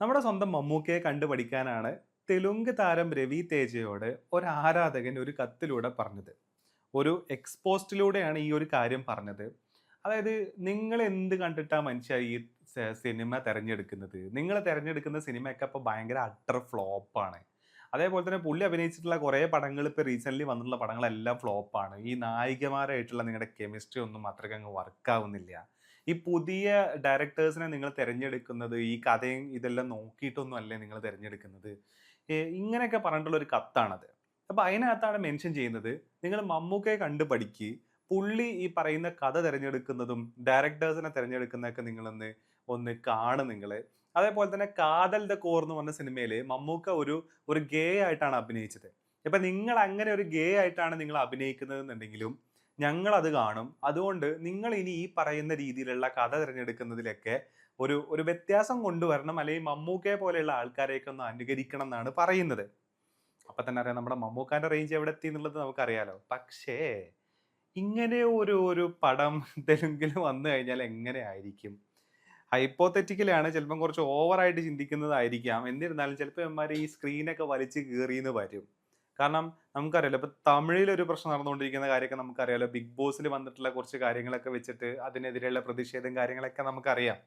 നമ്മുടെ സ്വന്തം മമ്മൂക്കയെ കണ്ടു പഠിക്കാനാണ് തെലുങ്ക് താരം രവി തേജയോട് ഒരു ആരാധകൻ ഒരു കത്തിലൂടെ പറഞ്ഞത്. ഒരു എക്സ്പോസ്റ്റിലൂടെയാണ് ഈ ഒരു കാര്യം പറഞ്ഞത്. അതായത് നിങ്ങൾ എന്ത് കണ്ടിട്ടാ മനുഷ്യ ഈ സിനിമ തിരഞ്ഞെടുക്കുന്നത്? നിങ്ങൾ തിരഞ്ഞെടുക്കുന്ന സിനിമയൊക്കെ ഇപ്പോൾ ഭയങ്കര അട്ടർ ഫ്ലോപ്പാണ് അതേപോലെ തന്നെ പുള്ളി അഭിനയിച്ചിട്ടുള്ള കുറേ പടങ്ങൾ ഇപ്പോൾ റീസെന്റ്ലി വന്നിട്ടുള്ള പടങ്ങളെല്ലാം ഫ്ലോപ്പാണ് ഈ നായികമാരായിട്ടുള്ള നിങ്ങളുടെ കെമിസ്ട്രി ഒന്നും അത്രയ്ക്ക് അങ്ങ് വർക്കാവുന്നില്ല ഈ പുതിയ ഡയറക്ടേഴ്സിനെ നിങ്ങൾ തിരഞ്ഞെടുക്കുന്നത് ഈ കഥയും ഇതെല്ലാം നോക്കിയിട്ടൊന്നും അല്ലേ നിങ്ങൾ തിരഞ്ഞെടുക്കുന്നത്? ഇങ്ങനെയൊക്കെ പറഞ്ഞിട്ടുള്ള ഒരു കത്താണത്. അപ്പൊ അതിനകത്താണ് മെൻഷൻ ചെയ്യുന്നത് നിങ്ങൾ മമ്മൂക്കയെ കണ്ട് പഠിക്ക് പുള്ളി ഈ പറയുന്ന കഥ തിരഞ്ഞെടുക്കുന്നതും ഡയറക്ടേഴ്സിനെ തിരഞ്ഞെടുക്കുന്നതൊക്കെ നിങ്ങളൊന്ന് ഒന്ന് കാണും നിങ്ങൾ അതേപോലെ തന്നെ കാതൽ ദ കോർ എന്ന് പറഞ്ഞ സിനിമയിൽ മമ്മൂക്ക ഒരു ഒരു ഗേ ആയിട്ടാണ് അഭിനയിച്ചത്. ഇപ്പൊ നിങ്ങൾ അങ്ങനെ ഒരു ഗേ ആയിട്ടാണ് നിങ്ങൾ അഭിനയിക്കുന്നത് എന്നുണ്ടെങ്കിലും ഞങ്ങൾ അത് കാണും. അതുകൊണ്ട് നിങ്ങൾ ഇനി ഈ പറയുന്ന രീതിയിലുള്ള കഥ തിരഞ്ഞെടുക്കുന്നതിലൊക്കെ ഒരു ഒരു വ്യത്യാസം കൊണ്ടുവരണം. അല്ലെങ്കിൽ മമ്മൂക്കയെ പോലെയുള്ള ആൾക്കാരെയൊക്കെ ഒന്ന് അനുകരിക്കണം എന്നാണ് പറയുന്നത്. അപ്പൊ തന്നെ അറിയാം നമ്മുടെ മമ്മൂക്കാന്റെ റേഞ്ച് എവിടെ എത്തി എന്നുള്ളത് നമുക്കറിയാലോ. പക്ഷേ ഇങ്ങനെ ഒരു ഒരു പടം തെലുങ്കിൽ വന്നു കഴിഞ്ഞാൽ എങ്ങനെ ആയിരിക്കും? ഹൈപ്പോത്തറ്റിക്കലാണ് ചിലപ്പം കുറച്ച് ഓവറായിട്ട് ചിന്തിക്കുന്നതായിരിക്കാം. എന്നിരുന്നാലും ചിലപ്പോൾ ഇവന്മാർ ഈ സ്ക്രീനൊക്കെ വലിച്ച് കീറിയെന്ന് വരും. കാരണം നമുക്കറിയാലോ ഇപ്പൊ തമിഴിൽ ഒരു പ്രശ്നം നടന്നുകൊണ്ടിരിക്കുന്ന കാര്യമൊക്കെ നമുക്കറിയാലോ. ബിഗ് ബോസിൽ വന്നിട്ടുള്ള കുറച്ച് കാര്യങ്ങളൊക്കെ വെച്ചിട്ട് അതിനെതിരെയുള്ള പ്രതിഷേധം കാര്യങ്ങളൊക്കെ നമുക്കറിയാം.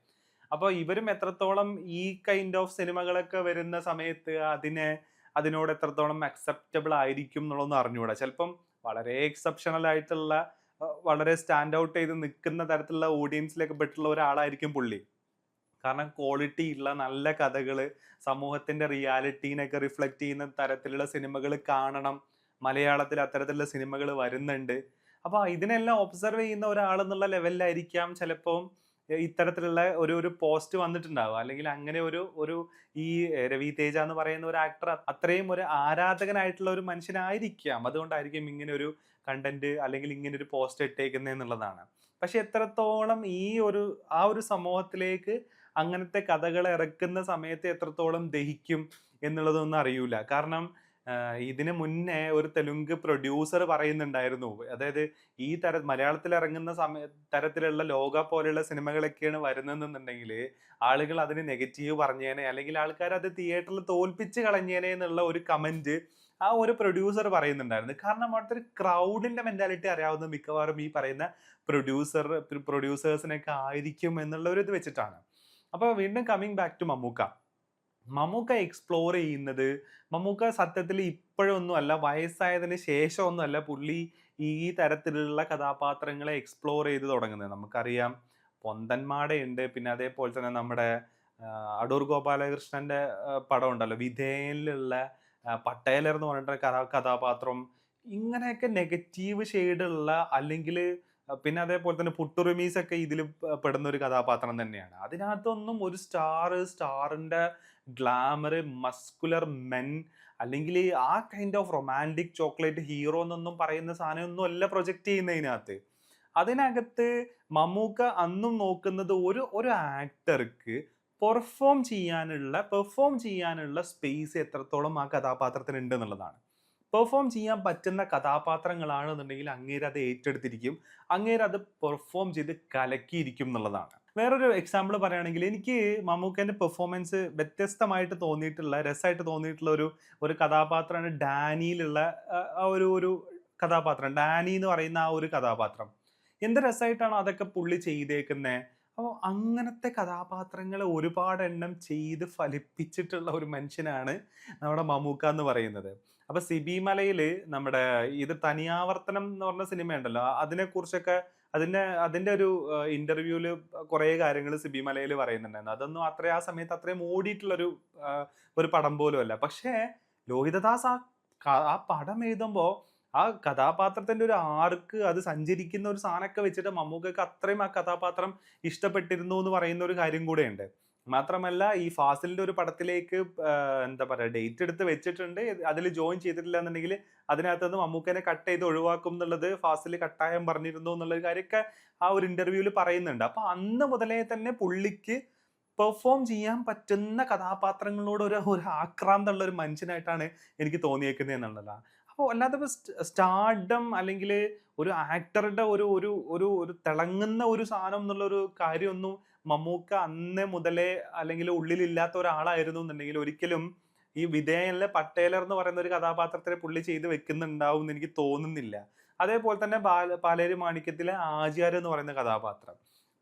അപ്പോൾ ഇവരും എത്രത്തോളം ഈ കൈൻഡ് ഓഫ് സിനിമകളൊക്കെ വരുന്ന സമയത്ത് അതിനെ അതിനോട് എത്രത്തോളം അക്സെപ്റ്റബിൾ ആയിരിക്കും എന്നുള്ളതൊന്നും അറിഞ്ഞുകൂടാ. ചിലപ്പം വളരെ എക്സെപ്ഷണൽ ആയിട്ടുള്ള വളരെ സ്റ്റാൻഡ് ഔട്ട് ചെയ്ത് നിൽക്കുന്ന തരത്തിലുള്ള ഓഡിയൻസിലേക്ക് പെട്ടുള്ള ഒരാളായിരിക്കും പുള്ളി. കാരണം ക്വാളിറ്റി ഉള്ള നല്ല കഥകൾ സമൂഹത്തിന്റെ റിയാലിറ്റീനൊക്കെ റിഫ്ലക്റ്റ് ചെയ്യുന്ന തരത്തിലുള്ള സിനിമകൾ കാണണം. മലയാളത്തിൽ അത്തരത്തിലുള്ള സിനിമകൾ വരുന്നുണ്ട്. അപ്പോൾ ഇതിനെല്ലാം ഒബ്സർവ് ചെയ്യുന്ന ഒരാൾ എന്നുള്ള ലെവലിലായിരിക്കാം ചിലപ്പോൾ ഇത്തരത്തിലുള്ള ഒരു ഒരു പോസ്റ്റ് വന്നിട്ടുണ്ടാവുക. അല്ലെങ്കിൽ അങ്ങനെ ഒരു ഒരു ഈ രവി തേജ എന്ന് പറയുന്ന ഒരു ആക്ടർ അത്രയും ഒരു ആരാധകനായിട്ടുള്ള ഒരു മനുഷ്യനായിരിക്കാം. അതുകൊണ്ടായിരിക്കും ഇങ്ങനെ ഒരു കണ്ടന്റ് അല്ലെങ്കിൽ ഇങ്ങനെ ഒരു പോസ്റ്റ് ഇട്ടേക്കുന്നത് എന്നുള്ളതാണ്. പക്ഷെ എത്രത്തോളം ഈ ഒരു ആ ഒരു സമൂഹത്തിലേക്ക് അങ്ങനത്തെ കഥകൾ ഇറക്കുന്ന സമയത്ത് എത്രത്തോളം ദഹിക്കും എന്നുള്ളതൊന്നും അറിയൂല. കാരണം ഇതിന് മുന്നേ ഒരു തെലുങ്ക് പ്രൊഡ്യൂസർ പറയുന്നുണ്ടായിരുന്നു. അതായത് ഈ തര മലയാളത്തിൽ ഇറങ്ങുന്ന സമയ തരത്തിലുള്ള ലോക പോലെയുള്ള സിനിമകളൊക്കെയാണ് വരുന്നതെന്നുണ്ടെങ്കിൽ ആളുകൾ അതിന് നെഗറ്റീവ് പറഞ്ഞേനെ അല്ലെങ്കിൽ ആൾക്കാർ അത് തിയേറ്ററിൽ തോൽപ്പിച്ച് കളഞ്ഞേനെ എന്നുള്ള ഒരു കമന്റ് ആ ഒരു പ്രൊഡ്യൂസർ പറയുന്നുണ്ടായിരുന്നു. കാരണം അവിടുത്തെ ഒരു ക്രൗഡിന്റെ മെന്റാലിറ്റി അറിയാവുന്ന മിക്കവാറും ഈ പറയുന്ന പ്രൊഡ്യൂസർ പ്രൊഡ്യൂസേഴ്സിനൊക്കെ ആയിരിക്കും എന്നുള്ള ഒരു ഇത് വെച്ചിട്ടാണ്. അപ്പൊ വീണ്ടും coming back to Mammukka. Mammukka explore ചെയ്യുന്നത് മമ്മൂക്ക സത്യത്തിൽ ഇപ്പോഴൊന്നും അല്ല വയസ്സായതിന് ശേഷമൊന്നും അല്ല പുള്ളി ഈ തരത്തിലുള്ള കഥാപാത്രങ്ങളെ എക്സ്പ്ലോർ ചെയ്ത് തുടങ്ങുന്നത്. നമുക്കറിയാം പൊന്തന്മാടയുണ്ട് പിന്നെ അതേപോലെ തന്നെ നമ്മുടെ അടൂർ ഗോപാലകൃഷ്ണന്റെ പടം ഉണ്ടല്ലോ വിധേയനിലുള്ള പട്ടേലർ എന്ന് പറഞ്ഞിട്ട് കഥാ കഥാപാത്രം. ഇങ്ങനെയൊക്കെ നെഗറ്റീവ് ഷെയ്ഡുള്ള അല്ലെങ്കിൽ പിന്നെ അതേപോലെ തന്നെ പുട്ടുറിമീസ് ഒക്കെ ഇതിൽ പെടുന്ന ഒരു കഥാപാത്രം തന്നെയാണ്. അതിനകത്തൊന്നും ഒരു സ്റ്റാർ സ്റ്റാറിന്റെ ഗ്ലാമർ മസ്കുലർ മെൻ അല്ലെങ്കിൽ ആ kind of romantic chocolate hero എന്നൊന്നും പറയുന്ന സാധനമൊന്നും അല്ല പ്രൊജക്റ്റ് ചെയ്യുന്നതിനകത്ത് അതിനകത്ത് മമ്മൂക്ക അന്നും നോക്കുന്നത് ഒരു ഒരു ആക്ടർക്ക് പെർഫോം ചെയ്യാനുള്ള പെർഫോം ചെയ്യാനുള്ള സ്പേസ് എത്രത്തോളം ആ കഥാപാത്രത്തിന് ഉണ്ട് എന്നുള്ളതാണ്. പെർഫോം ചെയ്യാൻ പറ്റുന്ന കഥാപാത്രങ്ങളാണെന്നുണ്ടെങ്കിൽ അങ്ങേര് അത് ഏറ്റെടുത്തിരിക്കും. അങ്ങേര് അത് പെർഫോം ചെയ്ത് കലക്കിയിരിക്കും എന്നുള്ളതാണ്. വേറൊരു എക്സാമ്പിൾ പറയുകയാണെങ്കിൽ എനിക്ക് മമ്മൂക്കന്റെ പെർഫോമൻസ് വ്യത്യസ്തമായിട്ട് തോന്നിയിട്ടുള്ള രസമായിട്ട് തോന്നിയിട്ടുള്ള ഒരു ഒരു കഥാപാത്രമാണ് ഡാനിയിലുള്ള ആ, ഒരു ഒരു കഥാപാത്രം. ഡാനി എന്ന് പറയുന്ന ആ ഒരു കഥാപാത്രം. എന്ത് രസമായിട്ടാണ് അതൊക്കെ പുള്ളി ചെയ്തേക്കുന്നത് അപ്പോൾ അങ്ങനത്തെ കഥാപാത്രങ്ങളെ ഒരുപാട് എണ്ണം ചെയ്ത് ഫലിപ്പിച്ചിട്ടുള്ള ഒരു മനുഷ്യനാണ് നമ്മുടെ മമ്മൂക്ക എന്ന് പറയുന്നത്. അപ്പോൾ സിബി മലയിൽ നമ്മുടെ ഇത് തനിയാവർത്തനം എന്ന് പറഞ്ഞ സിനിമ ഉണ്ടല്ലോ അതിനെ കുറിച്ചൊക്കെ അതിന്റെ അതിന്റെ ഒരു ഇന്റർവ്യൂൽ കുറേ കാര്യങ്ങൾ സിബിമലയിൽ പറയുന്നുണ്ടായിരുന്നു. അതൊന്നും അത്ര ആ സമയത്ത് അത്രയും ഓടിയിട്ടുള്ള ഒരു പടം പോലും അല്ല പക്ഷേ ലോഹിതദാസ് ആ ആ പടം എഴുതുമ്പോ ആ കഥാപാത്രത്തിന്റെ ഒരു ആർക്ക് അത് സഞ്ചരിക്കുന്ന ഒരു സാധനമൊക്കെ വെച്ചിട്ട് മമ്മൂക്കൊക്കെ അത്രയും ആ കഥാപാത്രം ഇഷ്ടപ്പെട്ടിരുന്നു എന്ന് പറയുന്ന ഒരു കാര്യം കൂടെയുണ്ട്. മാത്രമല്ല ഈ ഫാസിലിന്റെ ഒരു പടത്തിലേക്ക് എന്താ പറയാ ഡേറ്റ് എടുത്ത് വെച്ചിട്ടുണ്ട്. അതിൽ ജോയിൻ ചെയ്തിട്ടില്ല എന്നുണ്ടെങ്കിൽ അതിനകത്ത് നിന്ന് മമ്മൂക്കനെ കട്ട് ചെയ്ത് ഒഴിവാക്കും എന്നുള്ളത് ഫാസിൽ കട്ടായം പറഞ്ഞിരുന്നു എന്നുള്ള കാര്യമൊക്കെ ആ ഒരു ഇന്റർവ്യൂവിൽ പറയുന്നുണ്ട്. അപ്പൊ അന്ന് മുതലേ തന്നെ പുള്ളിക്ക് പെർഫോം ചെയ്യാൻ പറ്റുന്ന കഥാപാത്രങ്ങളോട് ഒരു ഒരു ആക്രാന്തമുള്ള ഒരു മനുഷ്യനായിട്ടാണ് എനിക്ക് തോന്നിയേക്കുന്നത് എന്നുള്ളതാണ്. അപ്പോൾ അല്ലാതെ സ്റ്റാർഡം അല്ലെങ്കിൽ ഒരു ആക്ടറുടെ ഒരു ഒരു ഒരു ഒരു തിളങ്ങുന്ന ഒരു സാധനം എന്നുള്ള ഒരു കാര്യമൊന്നും മമ്മൂക്ക അന്ന് മുതലേ അല്ലെങ്കിൽ ഉള്ളിലില്ലാത്ത ഒരാളായിരുന്നു എന്നുണ്ടെങ്കിൽ ഒരിക്കലും ഈ വിധേയനിലെ പട്ടേലർ എന്ന് പറയുന്ന ഒരു കഥാപാത്രത്തിനെ പുള്ളി ചെയ്ത് വെക്കുന്നുണ്ടാവും എന്ന് എനിക്ക് തോന്നുന്നില്ല. അതേപോലെ തന്നെ ബാല പാലേരി മാണിക്യത്തിലെ ആചാര്യ എന്ന് പറയുന്ന കഥാപാത്രം.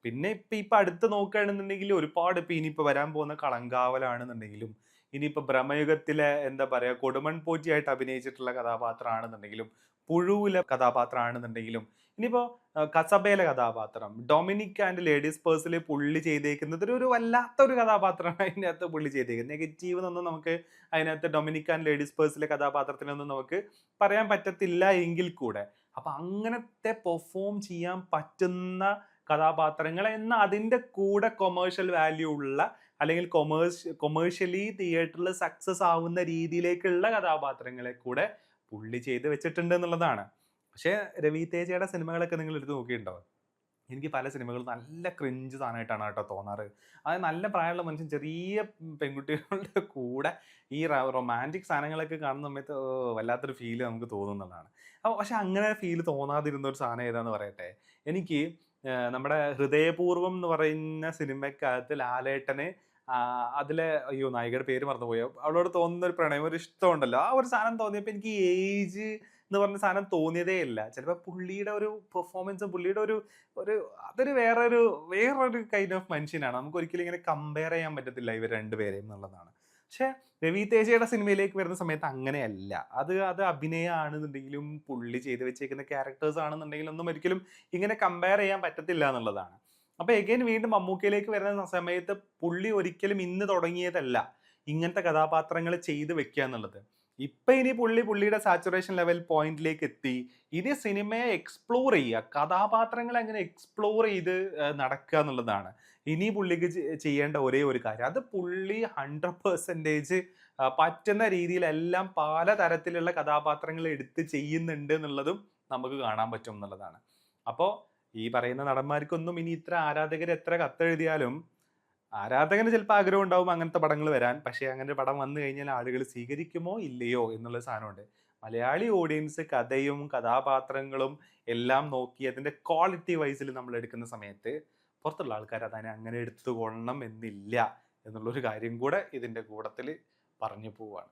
പിന്നെ ഇപ്പൊ ഇപ്പൊ അടുത്ത് നോക്കുകയാണെന്നുണ്ടെങ്കിൽ ഒരുപാട് ഇപ്പൊ ഇനിയിപ്പോൾ വരാൻ പോകുന്ന കളങ്കാവലാണെന്നുണ്ടെങ്കിലും ഇനിയിപ്പോ ഭ്രമയുഗത്തിലെ എന്താ പറയുക കൊടുമൺ പോറ്റിയായിട്ട് അഭിനയിച്ചിട്ടുള്ള കഥാപാത്രമാണെന്നുണ്ടെങ്കിലും പുഴുവിലെ കഥാപാത്രമാണെന്നുണ്ടെങ്കിലും ഇനിയിപ്പോൾ കസബയിലെ കഥാപാത്രം ഡൊമിനിക് ആൻഡ് ലേഡീസ് പേഴ്സിൽ പുള്ളി ചെയ്തേക്കുന്നത് ഒരു വല്ലാത്ത ഒരു കഥാപാത്രമാണ് അതിനകത്ത് പുള്ളി ചെയ്തേക്കുന്നത്. നെഗറ്റീവ് എന്നൊന്നും നമുക്ക് അതിനകത്ത് ഡൊമിനിക് ആൻഡ് ലേഡീസ് പേഴ്സിലെ കഥാപാത്രത്തിനൊന്നും നമുക്ക് പറയാൻ പറ്റത്തില്ല എങ്കിൽ കൂടെ. അപ്പൊ അങ്ങനത്തെ പെർഫോം ചെയ്യാൻ പറ്റുന്ന കഥാപാത്രങ്ങൾ എന്ന അതിന്റെ കൂടെ കൊമേഴ്ഷ്യൽ വാല്യൂ ഉള്ള അല്ലെങ്കിൽ കൊമേഴ്സ് കൊമേഴ്ഷ്യലി തിയേറ്ററിൽ സക്സസ് ആവുന്ന രീതിയിലേക്കുള്ള കഥാപാത്രങ്ങളെ കൂടെ പുള്ളി ചെയ്ത് വെച്ചിട്ടുണ്ട് എന്നുള്ളതാണ്. പക്ഷേ രവി തേജയുടെ സിനിമകളൊക്കെ നിങ്ങൾ എടുത്ത് നോക്കിയിട്ടുണ്ടോ? എനിക്ക് പല സിനിമകളും നല്ല ക്രിഞ്ച് സാധനമായിട്ടാണ് കേട്ടോ തോന്നാറ്. അത് നല്ല പ്രായമുള്ള മനുഷ്യൻ ചെറിയ പെൺകുട്ടികളുടെ കൂടെ ഈ റൊമാന്റിക് സാധനങ്ങളൊക്കെ കാണുന്ന സമയത്ത് വല്ലാത്തൊരു ഫീൽ നമുക്ക് തോന്നുന്നതാണ് അപ്പോൾ പക്ഷെ അങ്ങനെ ഫീൽ തോന്നാതിരുന്ന ഒരു സാധനം ഏതാന്ന് പറയട്ടെ? എനിക്ക് നമ്മുടെ ഹൃദയപൂർവം എന്ന് പറയുന്ന സിനിമക്കകത്ത് ലാലേട്ടന് അതിലെ അയ്യോ നായികയുടെ പേര് മറന്നുപോയോ. അവളോട് തോന്നുന്ന ഒരു പ്രണയം ഒരു ഇഷ്ടമുണ്ടല്ലോ. ആ ഒരു സാധനം തോന്നിയപ്പോൾ എനിക്ക് ഏജ് എന്ന് പറഞ്ഞ സാധനം തോന്നിയതേ ഇല്ല. ചിലപ്പോൾ പുള്ളിയുടെ ഒരു പെർഫോമൻസും പുള്ളിയുടെ ഒരു ഒരു അതൊരു വേറൊരു വേറൊരു കൈൻഡ് ഓഫ് മനുഷ്യനാണ്. നമുക്ക് ഒരിക്കലും ഇങ്ങനെ കമ്പയർ ചെയ്യാൻ പറ്റത്തില്ല ഇവർ രണ്ടുപേരെയും എന്നുള്ളതാണ്. പക്ഷെ രവി തേജയുടെ സിനിമയിലേക്ക് വരുന്ന സമയത്ത് അങ്ങനെയല്ല. അത് അത് അഭിനയമാണെന്നുണ്ടെങ്കിലും പുള്ളി ചെയ്തു വെച്ചേക്കുന്ന ക്യാരക്ടേഴ്സ് ആണെന്നുണ്ടെങ്കിലും ഒന്നും ഒരിക്കലും ഇങ്ങനെ കമ്പയർ ചെയ്യാൻ പറ്റത്തില്ല എന്നുള്ളതാണ്. അപ്പൊ എഗൈൻ വീണ്ടും മമ്മൂക്കയിലേക്ക് വരുന്ന സമയത്ത് പുള്ളി ഒരിക്കലും ഇന്ന് തുടങ്ങിയതല്ല. ഇങ്ങനത്തെ കഥാപാത്രങ്ങൾ ചെയ്ത് വെക്കുക എന്നുള്ളത്. ഇപ്പൊ ഇനി പുള്ളി പുള്ളിയുടെ സാച്ചുറേഷൻ ലെവൽ പോയിന്റിലേക്ക് എത്തി. ഇനി സിനിമയെ എക്സ്പ്ലോർ ചെയ്യുക. കഥാപാത്രങ്ങൾ അങ്ങനെ എക്സ്പ്ലോർ ചെയ്ത് നടക്കുക എന്നുള്ളതാണ്. ഇനി പുള്ളിക്ക് ചെയ്യേണ്ട ഒരേ ഒരു കാര്യം. അത് പുള്ളി ഹൺഡ്രഡ് പെർസെന്റേജ് പറ്റുന്ന രീതിയിലെല്ലാം പല തരത്തിലുള്ള കഥാപാത്രങ്ങൾ എടുത്ത് ചെയ്യുന്നുണ്ട് എന്നുള്ളതും നമുക്ക് കാണാൻ പറ്റും എന്നുള്ളതാണ്. അപ്പോൾ ഈ പറയുന്ന നടന്മാർക്കൊന്നും ഇനി ഇത്ര ആരാധകർ എത്ര കത്തെഴുതിയാലും ആരാധകന് ചിലപ്പോൾ ആഗ്രഹം ഉണ്ടാവും അങ്ങനത്തെ പടങ്ങൾ വരാൻ. പക്ഷേ അങ്ങനെ ഒരു പടം വന്നു കഴിഞ്ഞാൽ ആളുകൾ സ്വീകരിക്കുമോ ഇല്ലയോ എന്നുള്ള സാധനമുണ്ട്. മലയാളി ഓഡിയൻസ് കഥയും കഥാപാത്രങ്ങളും എല്ലാം നോക്കി അതിന്റെ ക്വാളിറ്റി വൈസിൽ നമ്മൾ എടുക്കുന്ന സമയത്ത് പുറത്തുള്ള ആൾക്കാർ അതിനെ അങ്ങനെ എടുത്തുകൊള്ളണം എന്നില്ല എന്നുള്ളൊരു കാര്യം കൂടെ ഇതിന്റെ കൂടത്തിൽ പറഞ്ഞു പോവാണ്.